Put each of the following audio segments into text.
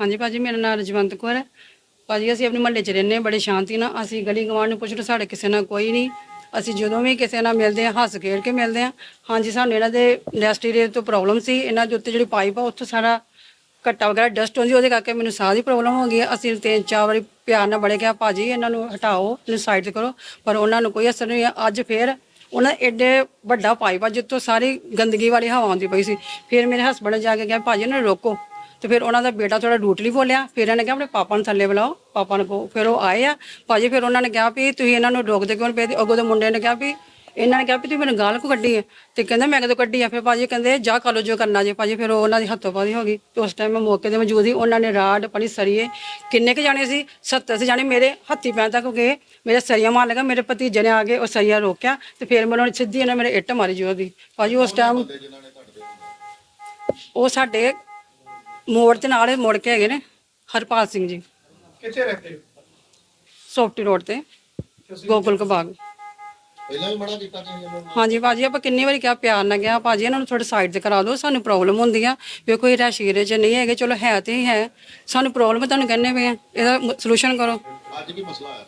ਹਾਂਜੀ ਭਾਜੀ, ਮੇਰਾ ਨਾਮ ਰਜਵੰਤ ਕੌਰ ਹੈ। ਭਾਜੀ, ਅਸੀਂ ਆਪਣੇ ਮਹੱਲੇ 'ਚ ਰਹਿੰਦੇ ਹਾਂ, ਬੜੇ ਸ਼ਾਂਤੀ ਨਾਲ। ਅਸੀਂ ਗਲੀ ਗਵਾਂਢ ਨੂੰ ਪੁੱਛ ਲਓ, ਸਾਡੇ ਕਿਸੇ ਨਾਲ ਕੋਈ ਨਹੀਂ। ਅਸੀਂ ਜਦੋਂ ਵੀ ਕਿਸੇ ਨਾਲ ਮਿਲਦੇ ਹਾਂ, ਹੱਸ ਖੇਡ ਕੇ ਮਿਲਦੇ ਹਾਂ। ਹਾਂਜੀ, ਸਾਨੂੰ ਇਹਨਾਂ ਦੇ ਇੰਡਸਟਰੀ ਤੋਂ ਪ੍ਰੋਬਲਮ ਸੀ। ਇਹਨਾਂ ਦੇ ਉੱਤੇ ਜਿਹੜੀ ਪਾਈਪ ਆ, ਉੱਥੋਂ ਸਾਰਾ ਘੱਟਾ ਵਗੈਰਾ ਡਸਟ ਹੁੰਦੀ ਉਹਦੇ ਕਰਕੇ ਮੈਨੂੰ ਸਾਹ ਦੀ ਪ੍ਰੋਬਲਮ ਹੋ ਗਈ ਹੈ। ਅਸੀਂ ਤਿੰਨ ਚਾਰ ਵਾਰੀ ਪਿਆਰ ਨਾਲ ਬੜੇ ਕਿਹਾ, ਭਾਜੀ, ਇਹਨਾਂ ਨੂੰ ਹਟਾਓ, ਇਹਨੂੰ ਸਾਈਡ ਤੇ ਕਰੋ। ਪਰ ਉਹਨਾਂ ਨੂੰ ਕੋਈ ਅਸਰ ਨਹੀਂ ਹੋਇਆ। ਅੱਜ ਫੇਰ ਉਹਨਾਂ ਐਡੇ ਵੱਡਾ ਪਾਈਪ ਆ, ਜਿੱਥੋਂ ਸਾਰੀ ਗੰਦਗੀ ਵਾਲੀ ਹਵਾ ਆਉਂਦੀ ਪਈ ਸੀ। ਫਿਰ ਮੇਰੇ ਹਸਬੰਡ ਜਾ ਕੇ ਕਿਹਾ, ਭਾਜੀ, ਇਹਨਾਂ ਨੂੰ ਰੋਕੋ। ਤੇ ਫਿਰ ਉਹਨਾਂ ਦਾ ਬੇਟਾ ਥੋੜਾ ਰੂਟਲੀ ਬੋਲਿਆ ਫਿਰ ਇਹਨੇ ਕਿਹਾ ਆਪਣੇ ਪਾਪਾ ਨੂੰ ਥੱਲੇ ਬੁਲਾਓ ਪਾਪਾ ਨੂੰ ਕਹੋ ਫਿਰ ਉਹ ਆਏ ਆ। ਭਾਜੀ ਫਿਰ ਉਹਨਾਂ ਨੇ ਕਿਹਾ ਵੀ ਤੁਸੀਂ ਇਹਨਾਂ ਨੂੰ ਰੋਕਦੇ ਕਿਉਂ ਨੀ ਪਏ? ਤੇ ਅੱਗੋਂ ਦੇ ਮੁੰਡੇ ਨੇ ਕਿਹਾ ਵੀ ਇਹਨਾਂ ਨੇ ਕਿਹਾ ਵੀ ਤੁਸੀਂ ਮੈਨੂੰ ਗਾਲ ਕੋ ਕੱਢੀ ਹੈ ਤੇ ਕਹਿੰਦਾ ਮੈਂ ਕਦੋਂ ਕੱਢੀ ਆ? ਫਿਰ ਭਾਜੀ ਕਹਿੰਦੇ ਜਾ ਕਰ ਲਓ ਜੋ ਕਰਨਾ ਜੇ। ਭਾਜੀ ਫਿਰ ਉਹ ਉਹਨਾਂ ਦੀ ਹੱਥੋਂ ਪਾਦੀ ਹੋ ਗਈ। ਤੇ ਉਸ ਟਾਈਮ ਮੈਂ ਮੌਕੇ ਤੇ ਮੌਜੂਦ ਸੀ ਉਹਨਾਂ ਨੇ ਰਾਡ ਪਣੀ ਸਰੀਏ। ਕਿੰਨੇ ਕੁ ਜਾਣੇ ਸੀ? 70 ਸੀ ਜਾਣੇ। ਮੇਰੇ ਹੱਥੀ ਪੈਣ ਤੱਕ ਗਏ ਮੇਰੇ ਸਰੀਆ ਮਾਰ ਲਗਾ। ਮੇਰੇ ਭਤੀਜੇ ਨੇ ਆ ਕੇ ਉਹ ਸਰੀਆ ਰੋਕਿਆ ਤੇ ਫਿਰ ਮੈਨੂੰ ਉਹਨੇ ਸਿੱਧੀ ਇਹਨਾਂ ਮੇਰੇ ਇੱਟ ਮਾਰੀ ਜੋ ਦੀ ਭਾਜੀ ਉਸ ਟਾਈਮ ਉਹ ਸਾਡੇ ਮੋੜ ਦੇ ਨਾਲ ਮੁੜ ਕੇ ਹੈਗੇ ਨੇ ਹਰਪਾਲ ਸਿੰਘ ਜੀ। ਕਿੱਥੇ ਰਹਿੰਦੇ ਹੋ? ਸੋਫਟੀ ਰੋਡ ਤੇ ਗੋਕੁਲ ਕਬਾਗ। ਪਹਿਲਾਂ ਵੀ ਮਨਾ ਕੀਤਾ ਤੁਸੀਂ ਇਹਨਾਂ ਨੂੰ? ਹਾਂਜੀ ਭਾਜੀ ਆਪਾਂ ਕਿੰਨੀ ਵਾਰੀ ਕਿਹਾ ਪਿਆਰ ਨਾਲ ਗਿਆ ਭਾਜੀ ਇਹਨਾਂ ਨੂੰ ਥੋੜੇ ਸਾਈਡ ਤੇ ਕਰਾ ਦਿਓ ਸਾਨੂੰ ਪ੍ਰੋਬਲਮ ਹੁੰਦੀ ਆ। ਵੇਖੋ ਇਹ ਰਸ਼ੀਰੇ ਚ ਨਹੀਂ ਹੈਗੇ ਚਲੋ ਹੈ ਤੇ ਹੀ ਹੈ। ਸਾਨੂੰ ਪ੍ਰੋਬਲਮ ਤੁਹਾਨੂੰ ਕਹਿੰਨੇ ਪਏ ਆ ਇਹਦਾ ਸੋਲੂਸ਼ਨ ਕਰੋ। ਅੱਜ ਕੀ ਮਸਲਾ ਆਇਆ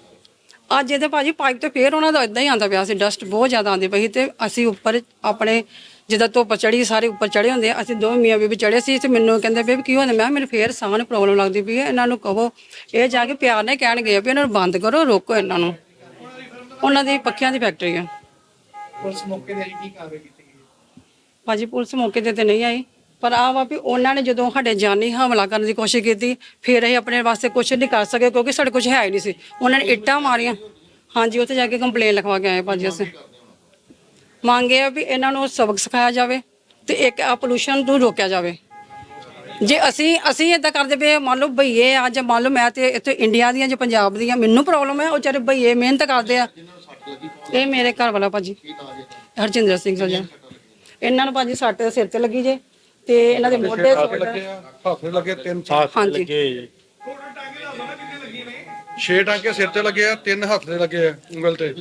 ਅੱਜ ਇਹਦੇ ਭਾਜੀ ਪਾਈਪ ਤੇ ਫੇਰ ਉਹਨਾਂ ਦਾ ਇਦਾਂ ਹੀ ਆਂਦਾ ਪਿਆ ਸੀ ਡਸਟ ਬਹੁਤ ਜ਼ਿਆਦਾ ਆਂਦੀ ਪਈ ਸੀ ਤੇ ਅਸੀਂ ਉੱਪਰ ਆਪਣੇ ਜਿੱਦਾਂ ਧੁੱਪ ਚੜੀ ਸਾਰੇ ਉੱਪਰ ਚੜੇ ਹੁੰਦੇ ਆ। ਅਸੀਂ ਦੋਵੇਂ ਮੀਆਂ ਬੀਬੀ ਚੜੇ ਸੀ ਤੇ ਮੈਨੂੰ ਕਹਿੰਦੇ ਬੇਬੀ ਕੀ ਹੁੰਦਾ ਮੈਂ ਕਿਹਾ ਮੈਨੂੰ ਫੇਰ ਸਾਹ ਨੂੰ ਪ੍ਰੋਬਲਮ ਲੱਗਦੀ ਪਈ ਹੈ। ਇਹਨਾਂ ਨੂੰ ਕਹੋ ਇਹ ਜਾ ਕੇ ਪਿਆਰ ਨਾਲ ਕਹਿਣਗੇ ਵੀ ਇਹਨਾਂ ਨੂੰ ਬੰਦ ਕਰੋ ਰੋਕੋ ਇਹਨਾਂ ਨੂੰ। ਉਹਨਾਂ ਦੀ ਪੱਖਿਆਂ ਦੀ ਫੈਕਟਰੀ ਆ। ਪੁਲਿਸ ਮੌਕੇ ਤੇ ਆਈ ਕੀ ਕਾਰਵਾਈ ਕੀਤੀ ਗਈ? ਭਾਜੀ ਪੁਲਿਸ ਮੌਕੇ ਤੇ ਤੇ ਨਹੀਂ ਆਈ। ਪਰ ਆ ਵਾ ਵੀ ਉਹਨਾਂ ਨੇ ਜਦੋਂ ਸਾਡੇ ਜਾਨੀ ਹਮਲਾ ਕਰਨ ਦੀ ਕੋਸ਼ਿਸ਼ ਕੀਤੀ ਫਿਰ ਅਸੀਂ ਆਪਣੇ ਵਾਸਤੇ ਕੁਝ ਨਹੀਂ ਕਰ ਸਕੇ ਕਿਉਂਕਿ ਸਾਡੇ ਕੁਝ ਹੈ ਹੀ ਨਹੀਂ ਸੀ। ਉਹਨਾਂ ਨੇ ਇੱਟਾਂ ਮਾਰੀਆਂ। ਹਾਂਜੀ ਉੱਥੇ ਜਾ ਕੇ ਕੰਪਲੇਨ ਲਿਖਵਾ ਕੇ ਆਏ ਭਾਜੀ ਅਸੀਂ। ਮੰਗੇ ਆ ਵੀ ਇਹਨਾਂ ਨੂੰ ਸਬਕ ਸਿਖਾਇਆ ਜਾਵੇ ਤੇ ਇੱਕ ਆ ਪੋਲੂਸ਼ਨ ਨੂੰ ਰੋਕਿਆ ਜਾਵੇ। ਜੇ ਅਸੀਂ ਅਸੀਂ ਇਦਾਂ ਕਰਦੇ ਪਏ ਮੰਨ ਲਓ ਭਈਏ ਆ ਜਾਂ ਮੰਨ ਲਓ ਮੈਂ ਤੇ ਇੱਥੇ ਇੰਡੀਆ ਦੀਆਂ ਜਾਂ ਪੰਜਾਬ ਦੀਆਂ ਮੈਨੂੰ ਪ੍ਰੋਬਲਮ ਹੈ ਉਹ ਚਾਰੇ ਭਈਏ ਮਿਹਨਤ ਕਰਦੇ ਆ। ਇਹ ਮੇਰੇ ਘਰ ਵਾਲਾ ਭਾਜੀ ਹਰਜਿੰਦਰ ਸਿੰਘ ਸੋਜਾ। ਇਹਨਾਂ ਨੂੰ ਭਾਜੀ ਸੱਟ ਸਿਰ ਤੇ ਲੱਗੀ ਜੇ ਤੇ ਇਹਨਾਂ ਦੇ ਮੋਢੇ ਲੱਗੇ ਆ ਹੱਥ ਲੱਗੇ ਤਿੰਨ ਚਾਰ ਹਾਂਜੀ। ਛੇ ਟਾਂਕੇ ਸਿਰ ਤੇ ਲੱਗੇ ਆ ਤਿੰਨ ਹੱਥ ਦੇ ਲੱਗੇ ਆ ਉਂਗਲ ਤੇ।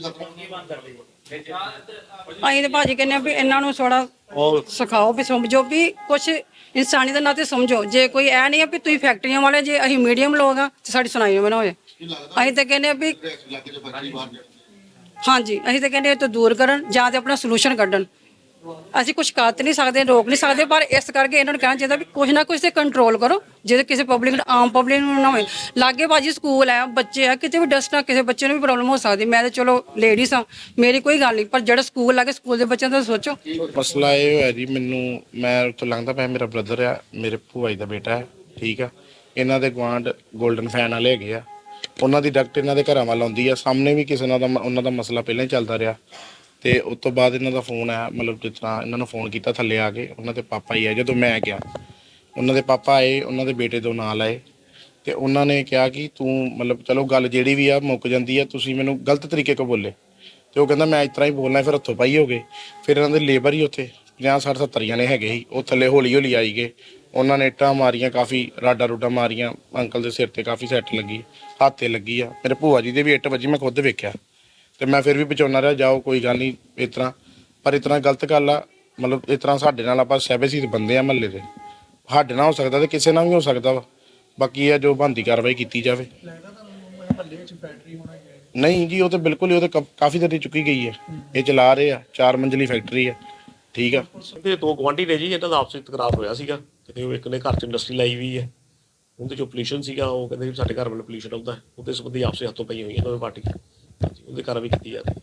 ਅਸੀਂ ਤੇ ਭਾਜੀ ਕਹਿੰਦੇ ਆ ਵੀ ਇਹਨਾਂ ਨੂੰ ਥੋੜਾ ਸਿਖਾਓ ਵੀ ਸਮਝੋ ਵੀ ਕੁਝ ਇਨਸਾਨੀ ਦੇ ਨਾਤੇ ਸਮਝੋ। ਜੇ ਕੋਈ ਐ ਨਹੀਂ ਆ ਵੀ ਤੁਸੀਂ ਫੈਕਟਰੀਆਂ ਵਾਲੇ ਜੇ ਅਸੀਂ ਮੀਡੀਅਮ ਲੋਕ ਆ ਤੇ ਸਾਡੀ ਸੁਣਾਈ ਨਾ ਹੋਏ ਅਸੀਂ ਤਾਂ ਕਹਿੰਦੇ ਆ ਵੀ ਹਾਂਜੀ ਅਸੀਂ ਤਾਂ ਕਹਿੰਦੇ ਇਹ ਤੋਂ ਦੂਰ ਕਰਨ ਜਾਂ ਤੇ ਆਪਣਾ ਸੋਲੂਸ਼ਨ ਕੱਢਣ। ਅਸੀਂ ਕੁਝ ਕਰ ਨਹੀਂ ਸਕਦੇ, ਰੋਕ ਨਹੀਂ ਸਕਦੇ, ਪਰ ਇਸ ਕਰਕੇ ਇਹਨਾਂ ਨੂੰ ਕਹਿਣਾ ਚਾਹੀਦਾ ਵੀ ਕੁਝ ਨਾ ਕੁਝ ਤੇ ਕੰਟਰੋਲ ਕਰੋ, ਜਿਹਦੇ ਕਿਸੇ ਪਬਲਿਕ ਨੂੰ, ਆਮ ਪਬਲਿਕ ਨੂੰ ਨਾ ਹੋਵੇ ਲਾਗੇ ਬਾਜੀ ਸਕੂਲ ਹੈ, ਬੱਚੇ ਆ, ਕਿਤੇ ਵੀ ਡਸਟ ਨਾਲ ਕਿਸੇ ਬੱਚੇ ਨੂੰ ਵੀ ਪ੍ਰੋਬਲਮ ਹੋ ਸਕਦੀ। ਮੈਂ ਤਾਂ ਚਲੋ ਲੇਡੀਜ਼ ਆ ਮੇਰੀ ਕੋਈ ਗੱਲ ਨਹੀਂ, ਪਰ ਜਿਹੜਾ ਸਕੂਲ ਲਾਗੇ ਸਕੂਲ ਦੇ ਬੱਚਿਆਂ ਦਾ ਸੋਚੋ। ਮਸਲਾ ਇਹ ਹੋਇਆ ਜੀ, ਮੈਨੂੰ, ਮੈਂ ਉੱਥੋਂ ਲੰਘਦਾ ਪਿਆ, ਮੇਰਾ ਬ੍ਰਦਰ ਆ, ਮੇਰੇ ਭੂਆ ਦਾ ਬੇਟਾ ਹੈ, ਠੀਕ ਆ। ਇਹਨਾਂ ਦੇ ਗਵਾਂਡ 골ਡਨ ਫੈਨ ਵਾਲੇ ਹੈਗੇ ਆ। ਉਹਨਾਂ ਦੀ ਡਕਟ ਇਹਨਾਂ ਦੇ ਘਰਾਂ ਵੱਲ ਆਉਂਦੀ ਆ, ਸਾਹਮਣੇ ਵੀ ਕਿਸੇ ਨਾਲ ਦਾ ਉਹਨਾਂ ਦਾ ਮਸਲਾ ਪਹਿਲਾਂ ਹੀ ਚੱਲਦਾ ਰਿਹਾ। ਤੇ ਉਸ ਤੋਂ ਬਾਅਦ ਇਹਨਾਂ ਦਾ ਫੋਨ ਆਇਆ, ਮਤਲਬ ਜਿਸ ਤਰ੍ਹਾਂ ਇਹਨਾਂ ਨੂੰ ਫੋਨ ਕੀਤਾ ਥੱਲੇ ਆ ਕੇ, ਉਹਨਾਂ ਦੇ ਪਾਪਾ ਹੀ ਆ ਜਦੋਂ ਮੈਂ ਗਿਆ। ਉਹਨਾਂ ਦੇ ਪਾਪਾ ਆਏ, ਉਹਨਾਂ ਦੇ ਬੇਟੇ ਤੋਂ ਨਾਲ ਆਏ ਤੇ ਉਹਨਾਂ ਨੇ ਕਿਹਾ ਕਿ ਤੂੰ ਮਤਲਬ ਚਲੋ ਗੱਲ ਜਿਹੜੀ ਵੀ ਆ ਮੁੱਕ ਜਾਂਦੀ ਆ, ਤੁਸੀਂ ਮੈਨੂੰ ਗਲਤ ਤਰੀਕੇ ਕੋ ਬੋਲੇ। ਤੇ ਉਹ ਕਹਿੰਦਾ, ਮੈਂ ਇਸ ਤਰ੍ਹਾਂ ਹੀ ਬੋਲਣਾ, ਫਿਰ ਹੱਥੋਂ ਪਾਈ ਹੋ ਗਏ। ਫਿਰ ਇਹਨਾਂ ਦੇ ਲੇਬਰ ਹੀ ਉੱਥੇ 50 60 70 ਜਣੇ ਹੈਗੇ ਸੀ, ਉਹ ਥੱਲੇ ਹੌਲੀ ਹੌਲੀ ਆਈ ਗਏ। ਉਹਨਾਂ ਨੇ ਇੱਟਾਂ ਮਾਰੀਆਂ, ਕਾਫੀ ਰਾਡਾ ਰੂਡਾ ਮਾਰੀਆਂ, ਅੰਕਲ ਦੇ ਸਿਰ ਤੇ ਕਾਫੀ ਸੱਟ ਲੱਗੀ, ਹੱਥ ਤੇ ਲੱਗੀ ਆ। ਮੇਰੇ ਭੂਆ ਜੀ ਦੇ ਵੀ ਇੱਟ ਵੱਜੀ, ਮੈਂ ਖੁਦ ਵੇਖਿਆ। ਤੇ ਮੈਂ ਫਿਰ ਵੀ ਬਚਾਉਣਾ ਰਿਹਾ, ਜਾਓ, ਕੋਈ ਗੱਲ ਨਹੀਂ, ਇਸ ਤਰ੍ਹਾਂ। ਪਰ ਇਸ ਤਰ੍ਹਾਂ ਗਲਤ ਗੱਲ ਆ, ਮਤਲਬ ਇਸ ਤਰ੍ਹਾਂ ਸਾਡੇ ਨਾਲ ਆਪਾਂ ਸਹਿਬੇ ਬੰਦੇ ਆ ਮਹੱਲੇ ਦੇ। ਸਾਡੇ ਨਾਲ ਹੋ ਸਕਦਾ ਤੇ ਕਿਸੇ ਨਾਲ ਵੀ ਹੋ ਸਕਦਾ ਵਾ। ਬਾਕੀ ਇਹ ਆ, ਜੋ ਬੰਦੀ ਕਾਰਵਾਈ ਕੀਤੀ ਜਾਵੇ। ਨਹੀਂ ਜੀ, ਉਹ ਤਾਂ ਬਿਲਕੁਲ ਹੀ, ਉਹ ਤਾਂ ਕ- ਕਾਫੀ ਦੇਰ ਦੀ ਚੁੱਕੀ ਗਈ ਹੈ ਇਹ ਚਲਾ ਰਹੇ ਆ, ਚਾਰ ਮੰਜ਼ਲੀ ਫੈਕਟਰੀ ਆ, ਠੀਕ ਆ। ਤੇ ਦੋ ਗੁਆਂਢੀ ਨੇ ਜੀ ਇਹਨਾਂ ਦਾ ਆਪਸੀ ਤਕਰਾਰ ਹੋਇਆ ਸੀਗਾ। ਤੇ ਉਹ ਇੱਕ ਨੇ ਘਰ ਚ ਇੰਡਸਟਰੀ ਲਾਈ ਵੀ ਹੈ ਉਹਦੇ ਜੋ ਪੋਲੂਸ਼ਨ ਸੀਗਾ, ਉਹ ਕਹਿੰਦੇ ਵੀ ਸਾਡੇ ਘਰ ਵੱਲ ਪੋਲੂਸ਼ਨ ਆਉਂਦਾ। ਹੈ। ਉਹਦੇ ਸੰਬੰਧੀ ਆਪਸੇ ਹੱਥੋਂ ਪਈ ਹੋਈ ਹੈ ਦੋਵੇਂ ਪਾਰਟੀ ਉਹਦੇ ਕਾਰਵਾਈ ਕੀਤੀ ਜਾ ਰਹੀ ਹੈ।